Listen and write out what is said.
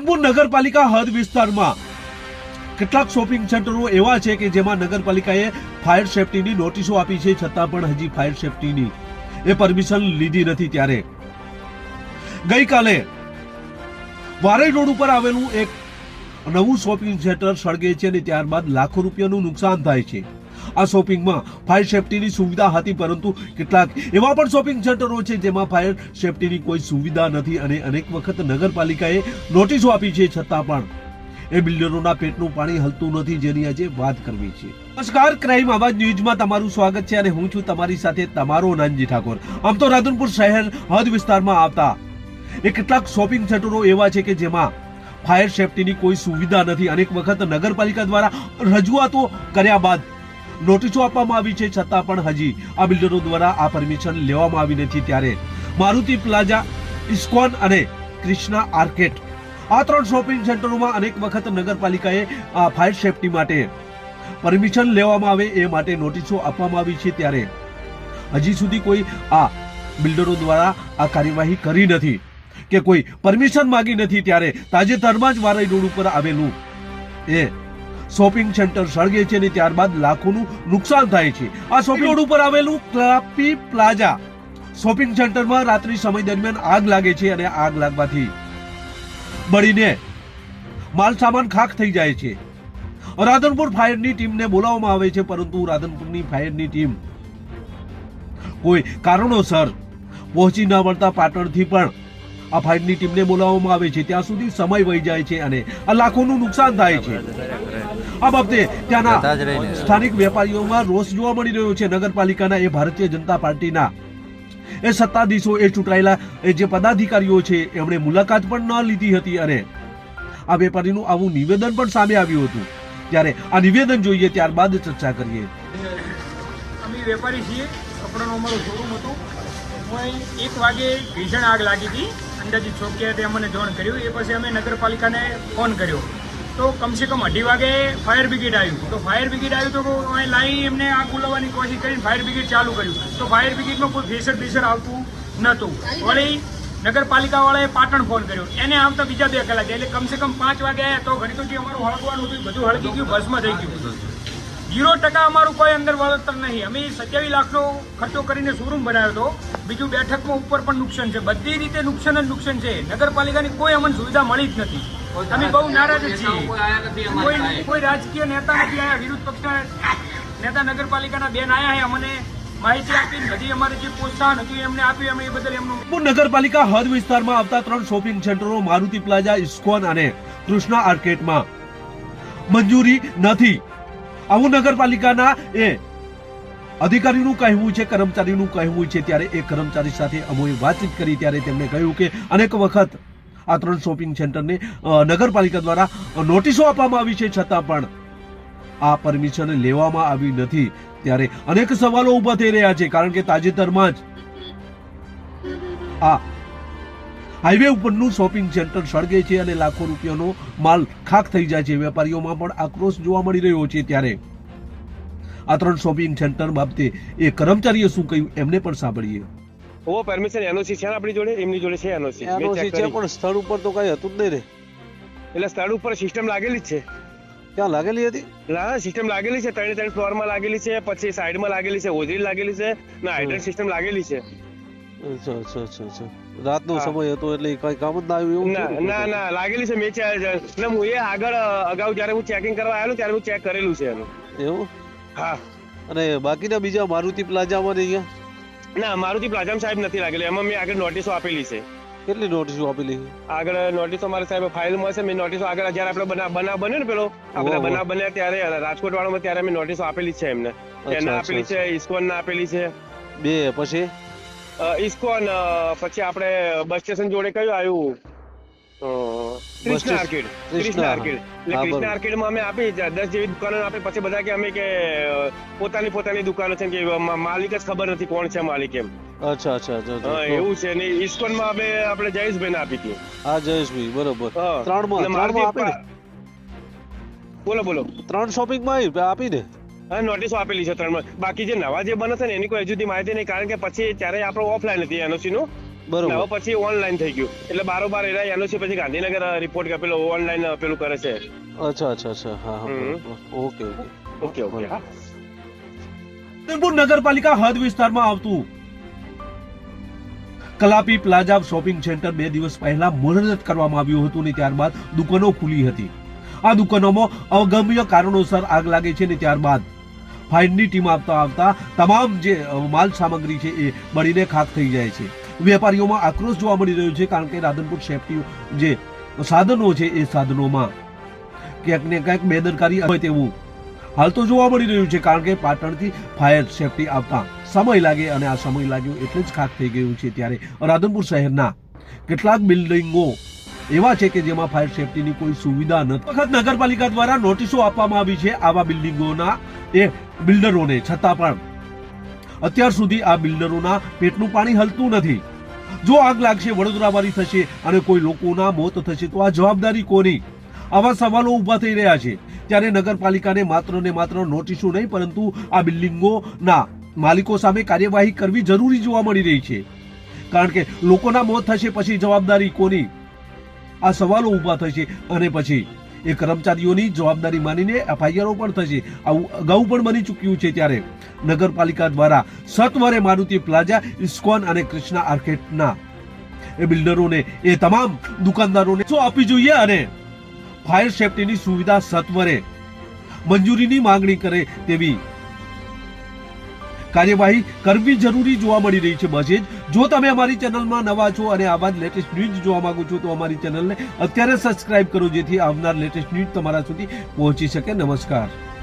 રાધનપુર નગરપાલિકા હદ વિસ્તારમાં. કેટલાક શોપિંગ સેન્ટરો એવા છે કે જેમાં નગરપાલિકાએ ફાયર સેફટીની નોટિસો આપી છે, છતાં પણ હજી ફાયર સેફટીની એ પરમિશન લીધી નથી ત્યારે. ગઈકાલે વારઈ રોડ ઉપર આવેલું એક નવું શોપિંગ સેન્ટર સળગે છે અને ત્યારબાદ લાખો રૂપિયાનું નુકસાન થાય છે. આ શોપિંગમાં ફાયર સેફટીની સુવિધા હતી, પરંતુ કેટલાક એવા પણ શોપિંગ સેન્ટરો છે જેમાં ફાયર સેફટીની કોઈ સુવિધા નથી અને અનેક વખત નગરપાલિકાએ નોટિસો આપી છે, છતાં પણ એ બિલ્ડરોના પેટનું પાણી હલતું નથી જેની આજે વાત કરવી છે. નમસ્કાર, ક્રાઇમ આવાજ ન્યૂઝમાં તમારું સ્વાગત છે અને હું છું તમારી સાથે તમારો નાનજી ઠાકોર. આમ તો રાધનપુર શહેર હદ વિસ્તારમાં આવતા એ કેટલાક શોપિંગ સેન્ટરો એવા છે કે જેમાં ફાયર સેફટીની કોઈ સુવિધા નથી. અનેક વખત નગરપાલિકા દ્વારા રજૂઆતો કર્યા બાદ નોટિસો આપવામાં આવી છે, છતાં પણ હજી આ બિલ્ડરો દ્વારા આ પરમિશન લેવામાં આવી નથી ત્યારે મારુતિ પ્લાઝા, ઇસ્કોન અને ક્રિષ્ના આર્કેટ આ ત્રણ શોપિંગ સેન્ટરોમાં અનેક વખત નગરપાલિકાએ ફાયર સેફટી માટે પરમિશન લેવામાં આવે એ માટે નોટિસો આપવામાં આવી છે ત્યારે હજી સુધી કોઈ આ બિલ્ડરો દ્વારા આ કાર્યવાહી કરી નથી કે કોઈ પરમિશન માંગી નથી ત્યારે તાજેતરમાં જ વારઈ રોડ ઉપર આવેલું એ શોપિંગ સેન્ટર સળગે છે અને ત્યારબાદ લાખોનું નુકસાન થાય છે. આ શોપિંગ રોડ ઉપર આવેલું ક્લાપી પ્લાઝા. શોપિંગ સેન્ટરમાં રાત્રિ સમય દરમિયાન આગ લાગે છે અને આગ લાગવાથી બળીને માલ સામાન ખાખ થઈ જાય છે. રાધનપુર ફાયરની ટીમને બોલાવવામાં આવે છે પરંતુ રાધનપુરની ફાયરની ટીમ કોઈ કારણોસર પહોંચી ન મળતા પાટણથી પણ આ ફાયરની ટીમને બોલાવવામાં આવે છે. ત્યાં સુધી સમય વહી જાય છે અને આ લાખોનું નુકસાન થાય છે. આ બાબતે ત્યાંના સ્થાનિક વેપારીઓમાં રોષ જોવા મળી રહ્યો છે. નગરપાલિકાના એ ભારતીય જનતા પાર્ટીના એ સત્તાધીશો એ ચૂંટાયેલા એ જે પદાધિકારીઓ છે એમણે મુલાકાત પણ ન લીધી હતી અને આ વેપારીનું આવું નિવેદન પણ સામે આવ્યું હતું. ત્યારે આ નિવેદન જોઈએ ત્યારબાદ ચર્ચા કરીએ. અમે વેપારી છીએ. કપડાનું અમારું શોરૂમ હતું. હું એક વાગે ભીષણ આગ લાગી હતી. અંદાજિત તે અમને જાણ કર્યું. એ પછી અમે નગરપાલિકાને ફોન કર્યો. તો કમસે કમ અઢી વાગે ફાયર બ્રિગેડ આવ્યું. તો ફાયર બ્રિગેડ આવ્યું તો અહીં લાવી એમને આગ બોલાવવાની કોશિશ કરીને ફાયર બ્રિગેડ ચાલુ કર્યું. તો ફાયર બ્રિગેડમાં કોઈ ફેસર બેસર આવતું નહોતું. વળી નગરપાલિકાવાળાએ પાટણ ફોન કર્યો. એને આવતા બીજા બે કલાક. એટલે કમસે કમ પાંચ વાગે આવ્યા તો ઘડી તો અમારું હળગવાનું હતું બધું હળગી ગયું, ભસ્મ થઈ ગયું. ઝીરો ટકા અમારું કોઈ અંદર વળતર નહીં. અમે સત્યાવીસ લાખનો ખર્ચો કરીને શોરૂમ બનાવ્યો હતો. બીજું બેઠકમાં ઉપર પણ નુકસાન છે. બધી રીતે નુકસાન જ નુકસાન છે. નગરપાલિકાની કોઈ અમને સુવિધા મળી જ નથી. અમે બહુ નારાજ છીએ. કોઈ કોઈ રાજકીય નેતા નથી આવ્યા વિરોધ પક્ષના નેતા નગરપાલિકાના બેન આવ્યા છે અમને માહિતી આપી બધી અમારે જે પ્રોત્સાહન હતું એમને આપ્યું અમે એ બદલ એમનું નગરપાલિકા હદ વિસ્તારમાં આવતા ત્રણ શોપિંગ સેન્ટરો મારુતિ પ્લાઝા ઇસ્કોન અને કૃષ્ણા આર્કેટમાં મંજૂરી નથી. આવું નગરપાલિકાના એ અધિકારીનું કહેવું છે કર્મચારીનું કહેવું છે ત્યારે એ કર્મચારી સાથે અમોએ વાતચીત કરી ત્યારે તેમણે કહ્યું કે અનેક વખત આ ત્રણ શોપિંગ સેન્ટરને નગરપાલિકા દ્વારા નોટિસો આપવામાં આવી છે. છતાં પણ આ પરમિશન લેવામાં આવી નથી. ત્યારે અનેક સવાલો ઊભા થઈ રહ્યા છે. કારણ કે તાજેતરમાં જ આ હાઈવે ઉપરનું શોપિંગ સેન્ટર સળગે છે અને લાખો રૂપિયાનો માલ ખાખ થઈ જાય છે. વેપારીઓમાં પણ આક્રોશ જોવા મળી રહ્યો છે. ત્યારે આ ત્રણ શોપિંગ સેન્ટર બાબતે એ કર્મચારીએ શું કહ્યું, એમને પણ સાંભળીએ. ઓ પરમિશન એનઓસી છે ને આપણી જોડે? એમની જોડે છે એનઓસી. એનઓસી છે પણ સ્થળ ઉપર તો કઈ હતું જ નહીં રે. એટલે સ્થળ ઉપર સિસ્ટમ લાગેલી જ છે. ક્યાં લાગેલી હતી? ના સિસ્ટમ લાગેલી છે. ત્રણે ત્રણ ફ્લોરમાં લાગેલી છે પછી સાઈડમાં લાગેલી છે હોજરી લાગેલી છે ના હાઇડ્રન્ટ સિસ્ટમ લાગેલી છે. અચ્છા અચ્છા અચ્છા અચ્છા. રાતનો સમય હતો એટલે કઈ કામ જ ના આવ્યું એવું ના ના ના લાગેલી છે. મેં એટલે હું એ આગળ અગાઉ જ્યારે હું ચેકિંગ કરવા આવેલો ત્યારે હું ચેક કરેલું છે એનું. એવું? હા. અને બાકીના બીજા મારુતિ પ્લાઝામાં ને અહીંયા? ના મારુતિ પ્લાઝામ સાહેબ નથી લાગેલું. એમાં મેં આગળ નોટિસો આપેલી છે. કેટલી નોટિસો આપેલી આગળ નોટિસો મારે સાહેબ ફાઇલમાં છે મેં નોટિસો આગળ જયારે આપણે બનાવ બનાવ બન્યો ને પેલો આપણે બનાવ બન્યા ત્યારે રાજકોટ વાળામાં ત્યારે મેં નોટિસો આપેલી છે એમને. એના આપેલી છે ઇસ્કોન ના આપેલી છે. બે પછી? ઇસ્કોન પછી આપણે બસ સ્ટેશન જોડે કયું આવ્યું? કૃષ્ણ આર્કેડ કૃષ્ણ, આર્કેડ એટલે કૃષ્ણ. આર્કેડમાં અમે આપી દસ જેવી દુકાનો આપી પછી બધા કે અમે કે પોતાની પોતાની દુકાનો છે કે માલિક જ ખબર નથી કોણ છે માલિક એમ. અચ્છા અચ્છા. એવું છે ને ઇસ્કોનમાં અમે આપણે જયેશભાઈને આપી હતી. હા જયેશભાઈ બરોબર. ત્રણમાં આપી બોલો બોલો. ત્રણ શોપિંગમાં આપી દે. હા નોટિસો આપેલી છે ત્રણ બાકી જે નવા જે બને છે ને એની કોઈ હજુ માહિતી નહીં કારણ કે પછી ત્યારે આપણો ઓફલાઈન હતી એનઓસી નું. બરોબર. પછી ઓનલાઈન થઈ ગયું. એટલે બારોબાર એના એનઓસી પછી ગાંધીનગર રિપોર્ટ પેલો ઓનલાઈન પેલું કરે છે. અચ્છા અચ્છા અચ્છા. હા હા ઓકે ઓકે. ઓકે ઓકે હા. રાધનપુર નગરપાલિકા હદ વિસ્તારમાં આવતું કલાપી પ્લાઝા શોપિંગ સેન્ટર બે દિવસ પહેલા મુહૂર્ત કરવામાં આવ્યું હતું ને ત્યારબાદ દુકાનો ખુલી હતી. આ દુકાનોમાં અગમ્ય કારણોસર આગ લાગે છે ને ત્યારબાદ ફાયરની ટીમ આવતા આવતા તમામ જે માલ સામગ્રી છે એ બળીને ખાક થઈ જાય છે. વેપારીઓમાં આક્રોશ જોવા મળી રહ્યો છે કારણ કે રાધનપુર સેફટી જે સાધનો છે એ સાધનોમાં ક્યાંક ને ક્યાંક બેદરકારી હોય તેવું હાલ તો જોવા મળી રહ્યું છે કારણ કે પાટણથી ફાયર સેફટી આવતા સમય લાગે અને આ સમય લાગ્યો એટલે જ ખાક થઈ ગયું છે ત્યારે રાધનપુર શહેરના કેટલાક બિલ્ડિંગો એવા છે કે જેમાં ફાયર સેફટીની કોઈ સુવિધા નથી. વખત નગરપાલિકા દ્વારા નોટિસો આપવામાં આવી છે આવા બિલ્ડિંગોના એ બિલ્ડરોને છતાં પણ અત્યાર સુધી આ બિલ્ડરોના પેટનું પાણી હલતું નથી. જો આગ લાગશે વડોદરાવાળી થશે અને કોઈ લોકોના મોત થશે, તો આ જવાબદારી કોની? આવા સવાલો ઊભા થઈ રહ્યા છે. ત્યારે નગરપાલિકાને માત્ર ને માત્ર નોટિસો નહીં, પરંતુ આ બિલ્ડિંગોના માલિકો સામે કાર્યવાહી કરવી જરૂરી જોવા મળી રહી છે. કારણ કે લોકોના મોત થશે પછી જવાબદારી કોની? આ સવાલો ઊભા થશે અને પછી એ કર્મચારીઓની જવાબદારી માનીને એફઆઈઆરો પણ થશે. આવું અગાઉ પણ બની ચૂક્યું છે ત્યારે નગરપાલિકા દ્વારા સત્વરે મારુતિ પ્લાઝા, ઇસ્કોન અને કૃષ્ણા આર્કેટના એ બિલ્ડરોને, એ તમામ દુકાનદારોને શું આપવી જોઈએ અને ફાયર સેફટીની સુવિધા સત્વરે મંજૂરીની માંગણી કરે તેવી કાર્યવાહી કરવી જરૂરી જોવા મળી રહી છે બજેજ જો તમે અમારી ચેનલમાં નવા છો અને આવા જ લેટેસ્ટ ન્યૂઝ જોવા માંગો છો, તો અમારી ચેનલને અત્યારે સબસ્ક્રાઇબ કરો જેથી આવનાર લેટેસ્ટ ન્યૂઝ તમારા સુધી પહોંચી શકે. નમસ્કાર.